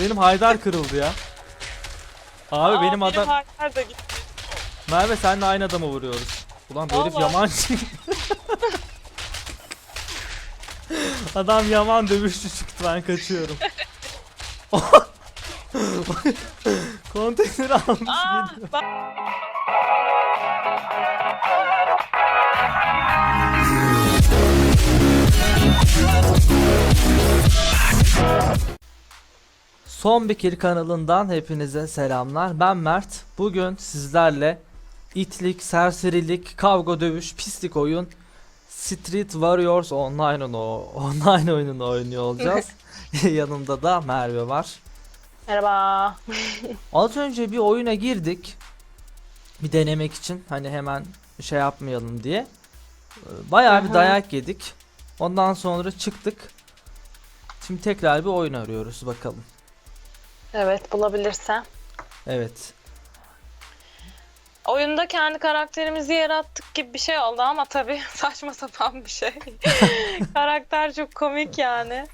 Benim Haydar kırıldı ya. Abi Aa, benim adam Haydar da gitti. Merve senle aynı adamı vuruyoruz. Ulan bu herif yaman Adam yaman dövüşçü çıktı ben kaçıyorum. Konteyneri almış Aa, geliyor. bak. Son bir kill kanalından hepinize selamlar. Ben Mert. Bugün sizlerle itlik, serserilik, kavga dövüş, pislik oyun Street Warriors Online, oyunu- online oyununu oynuyor olacağız. Yanımda da Merve var. Merhaba. Az önce bir oyuna girdik. Bir denemek için hani hemen şey yapmayalım diye. Ee, Bayağı bir dayak yedik. Ondan sonra çıktık. Şimdi tekrar bir oyun arıyoruz bakalım. Evet bulabilirsem. Evet. Oyunda kendi karakterimizi yarattık gibi bir şey oldu ama tabii saçma sapan bir şey. Karakter çok komik yani.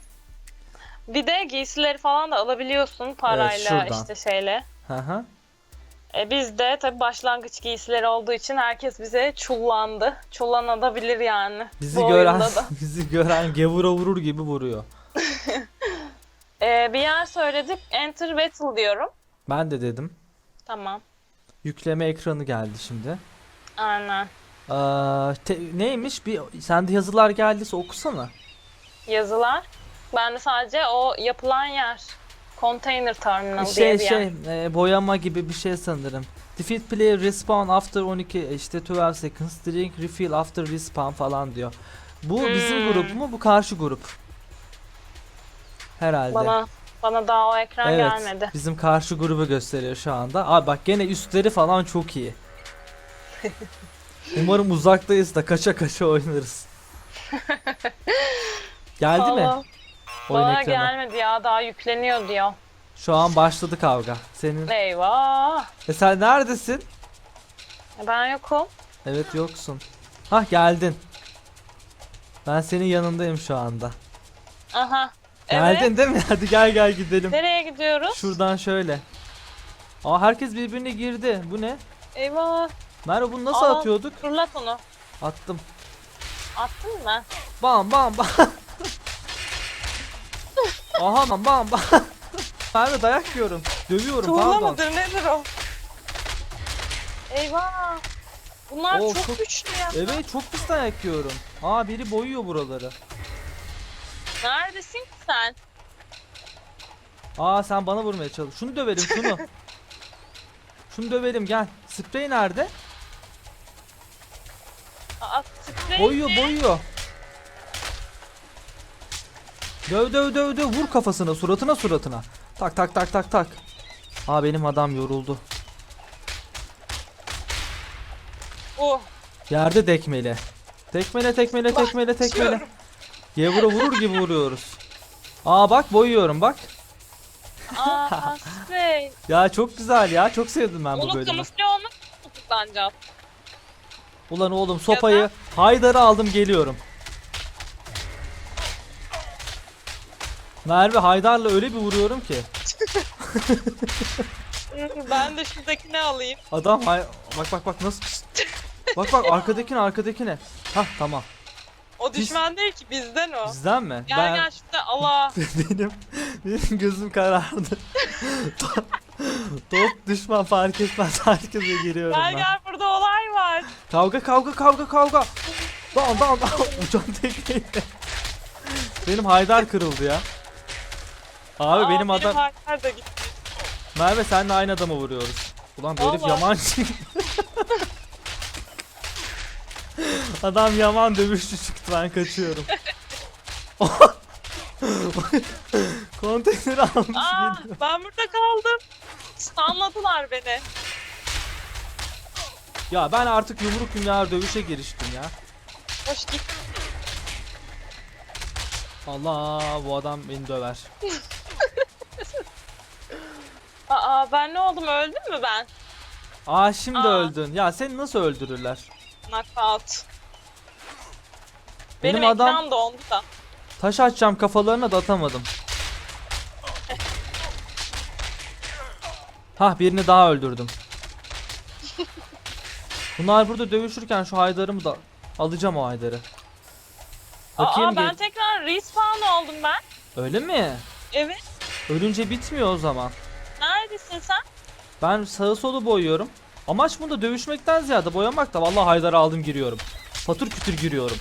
Bir de giysileri falan da alabiliyorsun parayla şuradan. işte şeyle. Hı hı. E biz de tabii başlangıç giysileri olduğu için herkes bize çullandı. Çullanabilir yani. Bizi bu gören oyunda da. bizi gören gevura vurur gibi vuruyor. E, bir yer söyledik. Enter battle diyorum. Ben de dedim. Tamam. Yükleme ekranı geldi şimdi. Aynen. Aa, te- neymiş? Bir sende yazılar geldiyse okusana. Yazılar. Ben de sadece o yapılan yer. Container terminal diye Şey bir yer. şey e, boyama gibi bir şey sanırım. Defeat player respawn after 12 işte 12 seconds drink refill after respawn falan diyor. Bu bizim Hmm. grup mu? Bu karşı grup. Herhalde. Bana bana daha o ekran evet. gelmedi. Bizim karşı grubu gösteriyor şu anda. Abi bak gene üstleri falan çok iyi. Umarım uzaktayız da kaça kaça oynarız. Geldi mi? Oyun Bana ekranı. gelmedi ya daha yükleniyor diyor. Şu an başladı kavga. Senin. Eyvah. E sen neredesin? Ben yokum. Evet yoksun. Hah geldin. Ben senin yanındayım şu anda. Aha. Geldin Evet. değil mi? Hadi gel gel gidelim. Nereye gidiyoruz? Şuradan şöyle. Aa herkes birbirine girdi. Bu ne? Eyvah. Merve bunu nasıl Aa. atıyorduk? Fırlat onu. Attım. Attın mı? Bam bam bam. Aha bam bam bam. Merve dayak yiyorum. Dövüyorum Tuğla pardon. mıdır nedir o? Eyvah. Bunlar Oo, çok, çok- güçlü ya. Evet çok pis dayak yiyorum. Aa biri boyuyor buraları. Neredesin ki sen? Aa sen bana vurmaya çalış. Şunu dövelim şunu. şunu dövelim gel. Sprey nerede? Aa, sprey Boyuyor mi? boyuyor. Döv döv döv döv vur kafasına suratına suratına. Tak tak tak tak tak. Aa benim adam yoruldu. Oh. Yerde tekmeli. Tekmele tekmele tekmele tekmele. Yevura vurur gibi vuruyoruz. Aa bak boyuyorum bak. Aa sprey. Ya çok güzel ya çok sevdim ben bu Onu bölümü. kamufle olmak için kullanacağım. Ulan oğlum sopayı Haydar'ı aldım geliyorum. Merve Haydar'la öyle bir vuruyorum ki. Ben de şuradakini alayım. Adam hay bak bak bak nasıl Bak bak arkadakine arkadakine. Hah tamam. O düşman değil ki bizden o. Bizden mi? Gel ben şurada Allah. benim benim gözüm karardı. Top- Top düşman fark etmez herkese giriyorum Gel ben. gel burada olay var. Kavga kavga kavga kavga. Dam dam dam uçan tekneyle. Benim Haydar kırıldı ya. Abi Aa, benim adam Haydar da gitti. Merve senle aynı adamı vuruyoruz. Ulan bu herif Vallahi. yaman Adam yaman dövüşçü çıktı ben kaçıyorum. Konteyneri almış Aa geliyor. ben burada kaldım. Stunladılar beni. Ya ben artık yumruk yumruğa dövüşe giriştim ya. Hoş git. Allah bu adam beni döver. Aa ben ne oldum öldüm mü ben? Aa şimdi Aa. öldün. Ya seni nasıl öldürürler? Knockout. Benim Benim, adam- ekran dondu da. Taş atacağım kafalarına da atamadım. Hah birini daha öldürdüm. Bunlar burada dövüşürken şu Haydar'ımı da alacağım o Haydar'ı. Bakayım Aa ben gel- tekrar respawn oldum ben. Öyle mi? Evet. Ölünce bitmiyor o zaman. Neredesin sen? Ben sağı solu boyuyorum. Amaç bunda dövüşmekten ziyade boyamak da vallahi Haydar'ı aldım giriyorum. Patır kütür giriyorum.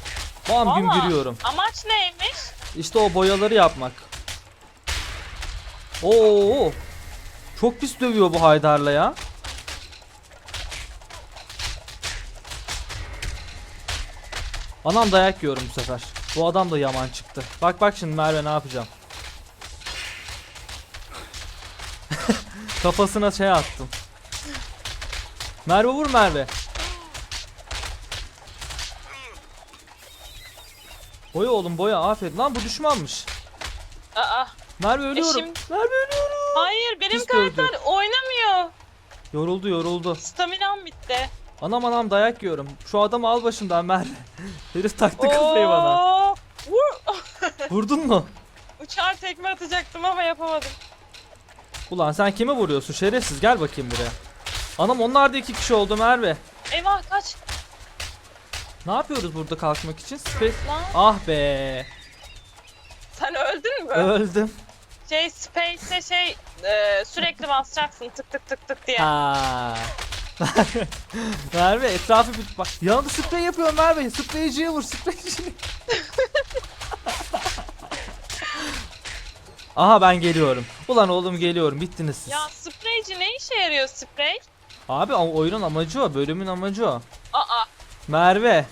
Bam güm Valla. giriyorum. Amaç neymiş? İşte o boyaları yapmak. Oo! Çok pis dövüyor bu Haydar'la ya. Anam dayak yiyorum bu sefer. Bu adam da yaman çıktı. Bak bak şimdi Merve ne yapacağım. Kafasına şey attım. Merve vur Merve. Boya oğlum boya aferin. Lan bu düşmanmış. Aa. Merve ölüyorum. şimdi- Merve ölüyorum. Hayır benim Pis karakter oynamıyor. Yoruldu yoruldu. Staminam bitti. Anam anam dayak yiyorum. Şu adamı al başımdan Merve. Herif taktı kafayı bana. Vur. Vurdun mu? Uçar tekme atacaktım ama yapamadım. Ulan sen kime vuruyorsun şerefsiz gel bakayım buraya. Anam onlar da iki kişi oldu Merve. Eyvah kaç. Ne yapıyoruz burada kalkmak için? Space... Lan Ah be. sen öldün mü? Öldüm. Şey space'e şey e, sürekli basacaksın tık tık tık tık diye. Ha. Merve etrafı bir bak. Yanında sprey yapıyor Merve. Spreyciye vur spreyciye. Aha ben geliyorum. Ulan oğlum geliyorum. Bittiniz siz. Ya spreyci ne işe yarıyor sprey? Abi o oyunun amacı o. Bölümün amacı o. Aa Merve.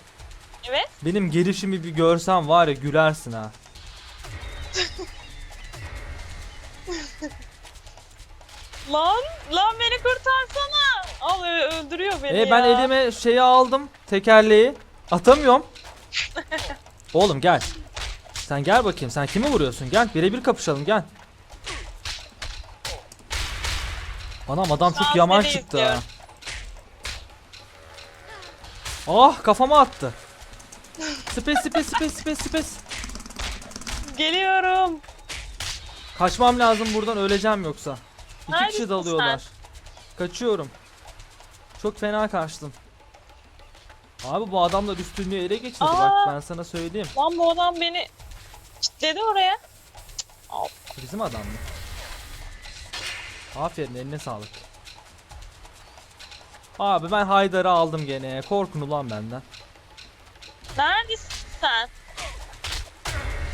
evet. Benim gelişimi bir görsen var ya gülersin ha. Lan lan beni kurtarsana. Al ö- öldürüyor beni E ben ya. elime şeyi aldım. Tekerleği. Atamıyorum. Oğlum gel. Sen gel bakayım. Sen kimi vuruyorsun? Gel birebir kapışalım gel. Anam adam çok seni çıktı ha. Ah kafama attı. Space space space space space. Geliyorum. Kaçmam lazım buradan öleceğim yoksa. İki Neredesin kişi dalıyorlar. Kaçıyorum. Çok fena kaçtım. Abi bu adamlar üstünlüğü ele geçirdi bak Aa. ben sana söyleyeyim. Lan bu adam beni kilitledi oraya. Bizim adam mı? Aferin eline sağlık. Abi ben Haydar'ı aldım gene. Korkun ulan benden. Neredesin sen?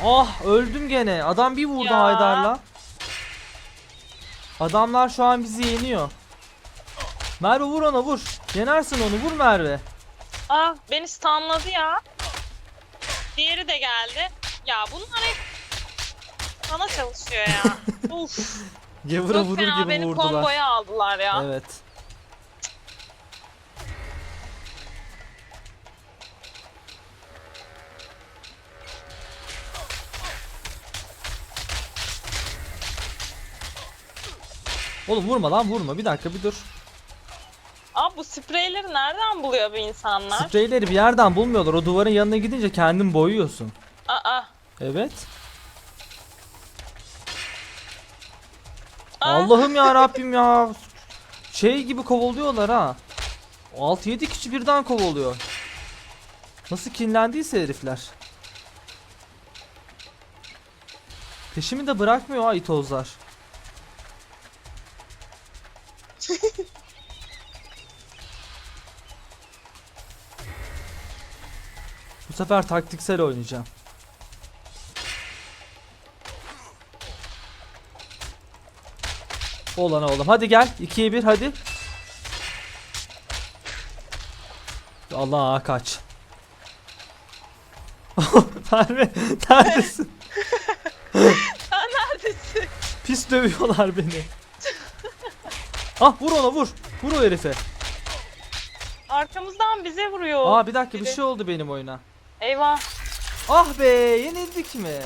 Ah öldüm gene. Adam bir vurdu Ya. Haydar'la. Adamlar şu an bizi yeniyor. Merve vur ona vur. Yenersin onu vur Merve. Ah beni stunladı ya. Diğeri de geldi. Ya bunlar hep sana çalışıyor ya. Uf. Gevura Çok vurur fena gibi beni vurdular. komboya aldılar ya. Evet. Oğlum vurma lan vurma. Bir dakika bir dur. Aa bu spreyleri nereden buluyor bu insanlar? Spreyleri bir yerden bulmuyorlar. O duvarın yanına gidince kendin boyuyorsun. Aa. Evet. Allah'ım ya Rabbim ya. Şey gibi kovalıyorlar ha. 6-7 kişi birden kovalıyor. Nasıl kinlendiyse herifler. Peşimi de bırakmıyor ha itozlar. Bu sefer taktiksel oynayacağım. Olana oğlum. Hadi gel. 2'ye 1 hadi. Allah kaç. Merve neredesin? Sen neredesin? Pis dövüyorlar beni. ah vur ona vur. Vur o herife. Arkamızdan bize vuruyor. Aa bir dakika bir biri. şey oldu benim oyuna. Eyvah. Ah be yenildik mi?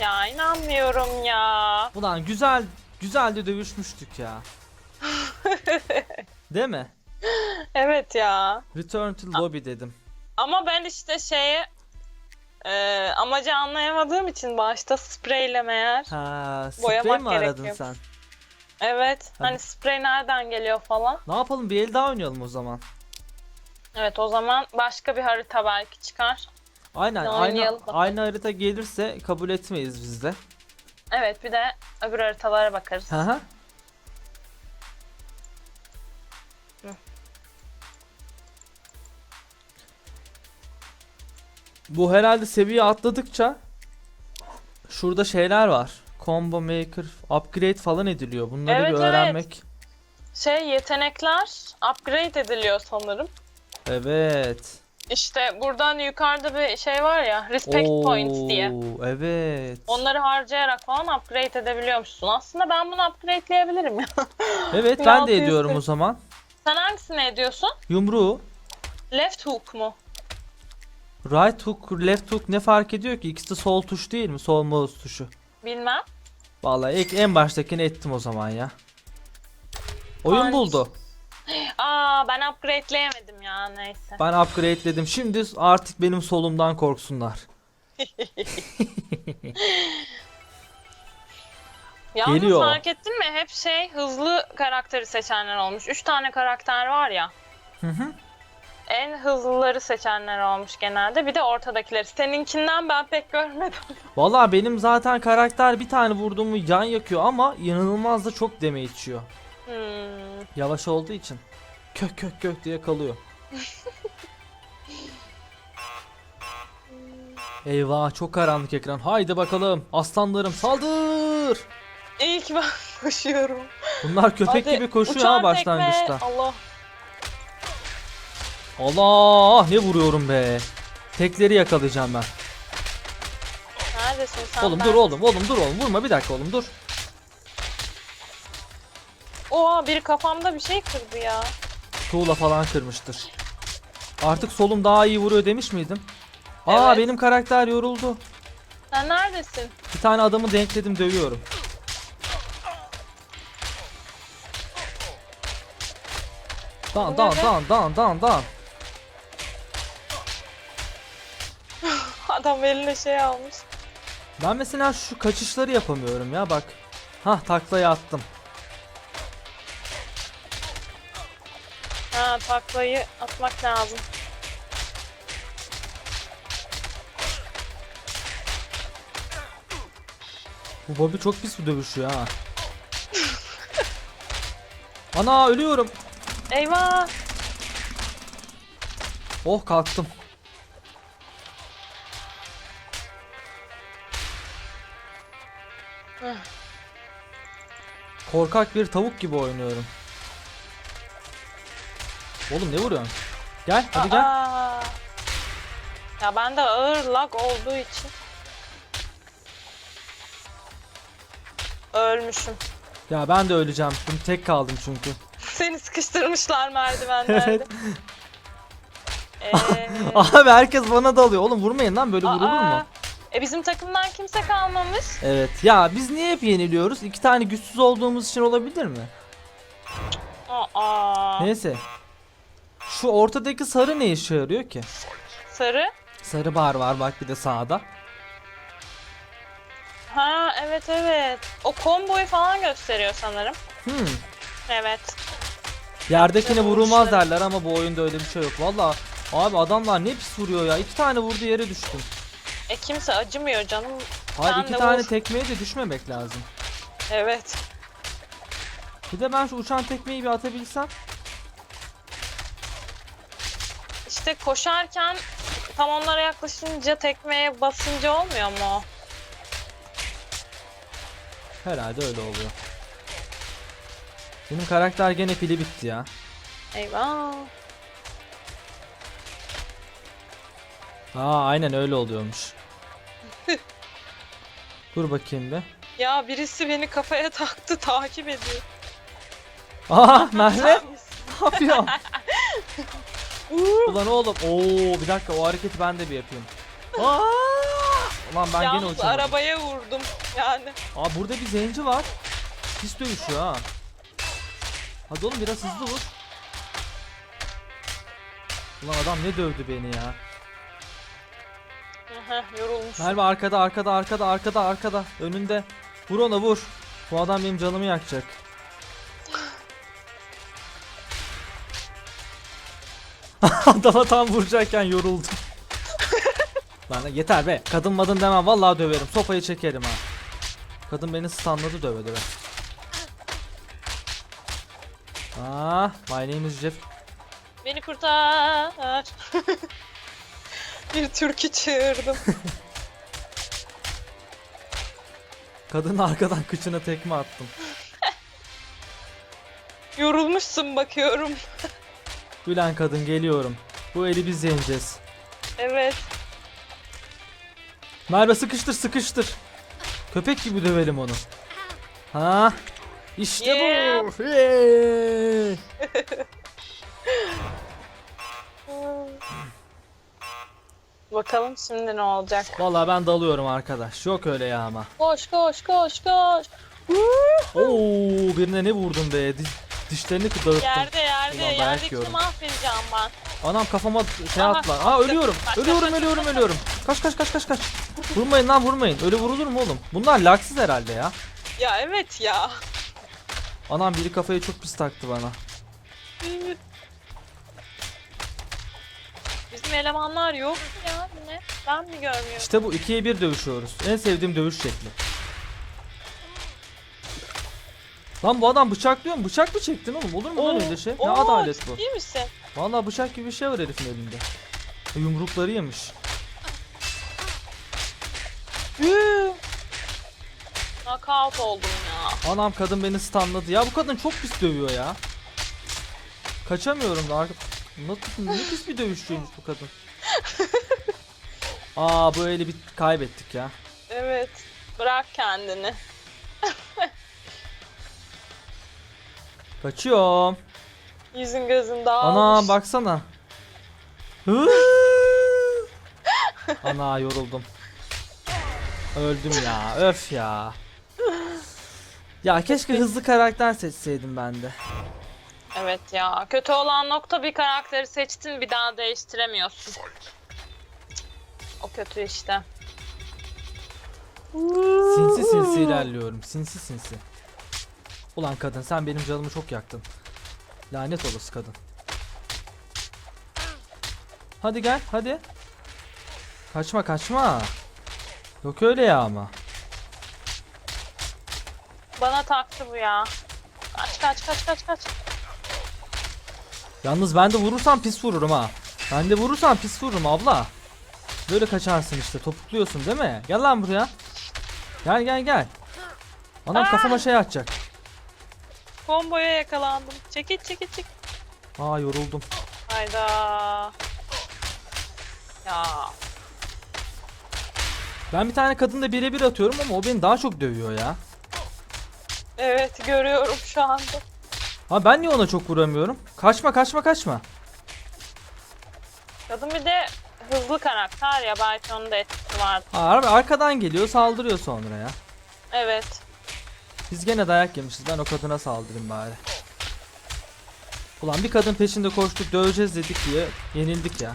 Ya inanmıyorum ya. Ulan güzel güzel de dövüşmüştük ya. Değil mi? Evet ya. Return to lobby dedim. Ama ben işte şeye e, amacı anlayamadığım için başta spreyle meğer. Ha, Boyamak sprey mi aradın gerekiyor. sen? Evet. Hani sprey nereden geliyor falan. Ne yapalım bir el daha oynayalım o zaman. Evet o zaman başka bir harita belki çıkar. Aynen Ne aynı, oynayalım bakalım. aynı harita gelirse kabul etmeyiz biz de. Evet bir de öbür haritalara bakarız. Hı. Hı. Bu herhalde seviye atladıkça şurada şeyler var. Combo Maker, upgrade falan ediliyor. Bunları Evet, bir evet. öğrenmek. Şey yetenekler upgrade ediliyor sanırım. Evet. İşte buradan yukarıda bir şey var ya respect points diye. Oo, Evet. Onları harcayarak falan upgrade edebiliyormuşsun. Aslında ben bunu upgrade'leyebilirim ya. Evet ben 1600 de ediyorum o zaman. Sen hangisini ediyorsun? Yumruğu Left hook mu? right hook, left hook ne fark ediyor ki? İkisi de sol tuş değil mi? Sol mouse tuşu. Bilmem. Vallahi ilk en baştakini ettim o zaman ya. Oyun Hangisi? buldu. Aa ben upgrade'leyemedim ya neyse. Ben upgrade'ledim. Şimdi artık benim solumdan korksunlar. Yalnız Geliyor. fark ettin mi? Hep şey hızlı karakteri seçenler olmuş. Üç tane karakter var ya. Hı hı. En hızlıları seçenler olmuş genelde. Bir de ortadakileri. Seninkinden ben pek görmedim. Vallahi benim zaten karakter bir tane vurduğumu yan yakıyor ama inanılmaz da çok damage içiyor. Hmm. Yavaş olduğu için. Kök kök kök diye kalıyor. Eyvah çok karanlık ekran. Haydi bakalım. Aslanlarım saldır. İlk ben koşuyorum. Bunlar köpek Hadi, gibi koşuyor ha başlangıçta. tekme. Allah. Allah ne vuruyorum be. Tekleri yakalayacağım ben. Neredesin sen? Oğlum Ben- dur oğlum oğlum dur oğlum vurma bir dakika oğlum dur. Oha biri kafamda bir şey kırdı ya. Tuğla falan kırmıştır. Artık solum daha iyi vuruyor demiş miydim? Aa Evet. benim karakter yoruldu. Sen neredesin? Bir tane adamı denkledim dövüyorum. Dan dan Ne? dan dan dan dan. Adam eline şey almış. Ben mesela şu kaçışları yapamıyorum ya bak. Hah taklayı attım. Ha taklayı atmak lazım. Bu Bobby çok pis bir dövüşüyor ha. Ana ölüyorum. Eyvah. Oh kalktım. Korkak bir tavuk gibi oynuyorum. Oğlum ne vuruyorsun? Gel hadi gel. Aa. Ya bende ağır lag olduğu için ölmüşüm. Ya ben de öleceğim. Şimdi tek kaldım çünkü. Seni sıkıştırmışlar merdivenlerde. Eee, Abi herkes bana dalıyor. Oğlum vurmayın lan böyle vurulur mu? E bizim takımdan kimse kalmamış. Evet. Ya biz niye hep yeniliyoruz? İki tane güçsüz olduğumuz için olabilir mi? Aa, Neyse. Şu ortadaki sarı ne işe yarıyor ki? sarı. Sarı bar var bak bir de sağda. Ha evet evet. O komboyu falan gösteriyor sanırım. Hmm. Evet. Yapacağım vurulmaz derler ama bu oyunda öyle bir şey yok. Valla abi adamlar ne pis vuruyor ya. İki tane vurdu yere düştüm. E kimse acımıyor canım. Hayır Sen iki de tane vur. tekmeye de düşmemek lazım. Evet. Bir de ben şu uçan tekmeyi bir atabilsem. İşte koşarken tam onlara yaklaşınca tekmeye basınca olmuyor mu? Herhalde öyle oluyor. Benim karakter gene pili bitti ya. Eyvah. Aa aynen öyle oluyormuş. Dur bakayım bir. Ya birisi beni kafaya taktı takip ediyor. Aa Merve ne yapıyorsun? Ulan oğlum. Oo bir dakika o hareketi ben de bir yapayım. Aa! Ulan ben gene Yalnız uçamadım. arabaya vurdum yani. Aa burada bir zenci var. Pis dövüşüyor ha. Hadi oğlum biraz hızlı vur. Ulan adam ne dövdü beni ya. Aha, yorulmuş. Merve arkada arkada arkada arkada arkada önünde. Vur ona vur. Bu adam benim canımı yakacak. Adama tam vuracakken yoruldum. Lan yeter be. Kadın madın demem. Vallahi döverim. Sopayı çekerim ha. Kadın beni stunladı döve döve. Ah, my name is Jeff. Beni kurtar. Bir türkü çığırdım. Kadının arkadan kıçına tekme attım. Yorulmuşsun bakıyorum. Gülen kadın geliyorum. Bu eli biz yeneceğiz. Evet. Merve sıkıştır sıkıştır. Köpek gibi dövelim onu. Ha? İşte Yeah. bu. Hey. Bakalım şimdi ne olacak. Vallahi ben dalıyorum arkadaş. Yok öyle ya ama. Koş koş koş koş. Oo birine ne vurdum be? Di- dişlerini kıdırttım. Yerde yerde Ulan dayak yerdekini yiyorum. mahvedeceğim ben. Anam kafama şey Aha, atla. Aa ölüyorum. kaç, Ölüyorum kaç, kaç, ölüyorum kaç, ölüyorum. Kaç kaç kaç kaç kaç. Vurmayın lan vurmayın. Öyle vurulur mu oğlum? Bunlar laksız herhalde ya. Ya evet ya. Anam biri kafayı çok pis taktı bana. Bizim elemanlar yok ya yine? Ben mi görmüyorum? İşte bu ikiye bir dövüşüyoruz. En sevdiğim dövüş şekli. Lan bu adam bıçaklıyor mu? Bıçak mı çektin oğlum? Olur mu lan öyle şey? Ne oo, adalet bu? İyi misin? Vallahi bıçak gibi bir şey var herifin elinde. Yumrukları yemiş. Knockout oldum ya. Anam kadın beni stunladı. Ya bu kadın çok pis dövüyor ya. Kaçamıyorum da. arka- Nasıl, ne pis bir dövüşçüymüş bu kadın. Aa eli bir kaybettik ya. Evet. Bırak kendini. Kaçıyorum. Yüzün gözün dağılmış. Ana baksana. Ana yoruldum. Öldüm ya. Öf ya. Ya keşke hızlı karakter seçseydim ben de. Evet ya. Kötü olan nokta bir karakteri seçtin bir daha değiştiremiyorsun. O kötü işte. Sinsi sinsi ilerliyorum. Sinsi sinsi. Ulan kadın sen benim canımı çok yaktın. Lanet olası kadın. Hadi gel hadi. Kaçma kaçma. Yok öyle ya ama. Bana taktı bu ya. Kaç kaç kaç kaç kaç. Yalnız ben de vurursam pis vururum ha. Ben de vurursam pis vururum abla. Böyle kaçarsın işte topukluyorsun değil mi? Gel lan buraya. Gel gel gel. Anam kafama şey atacak. Komboya yakalandım. Çekil çekil çekil. Aa yoruldum. Hayda. Ya. Ben bir tane kadınla birebir atıyorum ama o beni daha çok dövüyor ya. Evet görüyorum şu anda. Ha ben niye ona çok vuramıyorum? Kaçma kaçma kaçma. Kadın bir de hızlı karakter ya belki onun da etkisi vardı. Ar- arkadan geliyor saldırıyor sonra ya. Evet. Biz gene dayak yemişiz ben o kadına saldırayım bari. Ulan bir kadın peşinde koştuk döveceğiz dedik diye yenildik ya.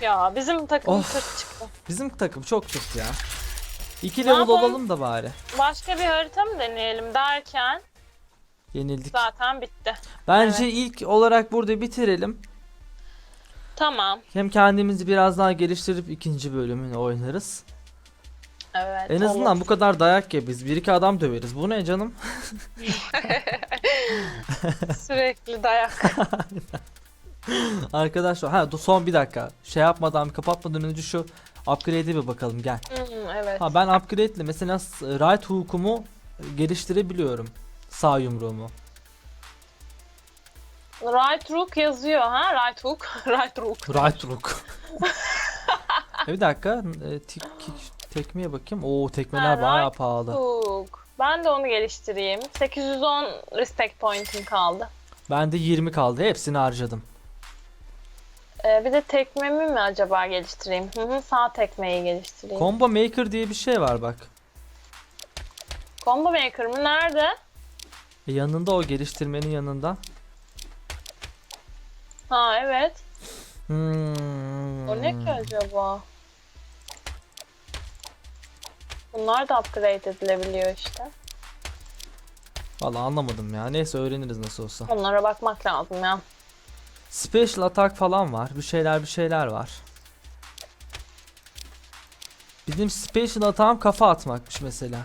Ya bizim takım Of. tırt çıktı. Bizim takım çok tırt ya. İki Ne level yapalım? olalım da bari. Başka bir harita mı deneyelim derken Yenildik. zaten bitti. Bence ilk olarak burada bitirelim. Tamam. Hem kendimizi biraz daha geliştirip ikinci bölümünü oynarız. Evet. En azından olur. bu kadar dayak ye biz. Bir iki adam döveriz. Bu ne canım? sürekli dayak. Arkadaşlar ha son bir dakika. Şey yapmadan kapatmadan önce şu upgrade'e bir bakalım gel. Hmm, evet. Ha ben upgrade'le mesela right hook'umu geliştirebiliyorum. Sağ yumruğumu. Right hook yazıyor ha? Right hook. right hook. Right hook. e bir dakika. e, tik, tik- tekmeye bakayım. Oo tekmeler Ha, bayağı right pahalı. Hook. Ben de onu geliştireyim. 810 respect point'im kaldı. Bende 20 kaldı. Hepsini harcadım. Ee, bir de tekmemi mi acaba geliştireyim? Hı hı, sağ tekmeyi geliştireyim. Combo Maker diye bir şey var bak. Combo Maker mı? Nerede? E, yanında o geliştirmenin yanında. Ha evet. Hmm. O ne ki acaba? Bunlar da upgrade edilebiliyor işte. Vallahi anlamadım ya. Neyse öğreniriz nasıl olsa. Onlara bakmak lazım ya. Special attack falan var. Bir şeyler bir şeyler var. Bizim special atak'ım kafa atmakmış mesela.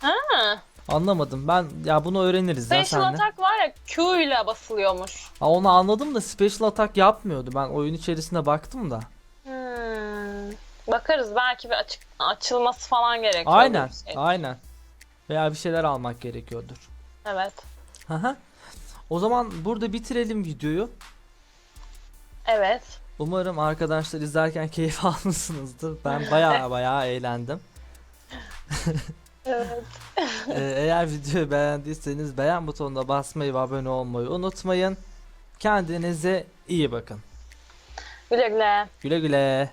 Ha. Anlamadım. Ben ya bunu öğreniriz ya Special attack var ya Q ile basılıyormuş. Ha, onu anladım da special attack yapmıyordu. Ben oyun içerisinde baktım da. Bakarız belki bir açık açılması falan gerekiyor. Aynen. şey. Aynen. Veya bir şeyler almak gerekiyordur. Evet. Aha. O zaman burada bitirelim videoyu. Evet. Umarım arkadaşlar izlerken keyif almışsınızdır. Ben baya baya eğlendim. Evet. Ee, eğer videoyu beğendiyseniz beğen butonuna basmayı ve abone olmayı unutmayın. Kendinize iyi bakın. Güle güle. Güle güle.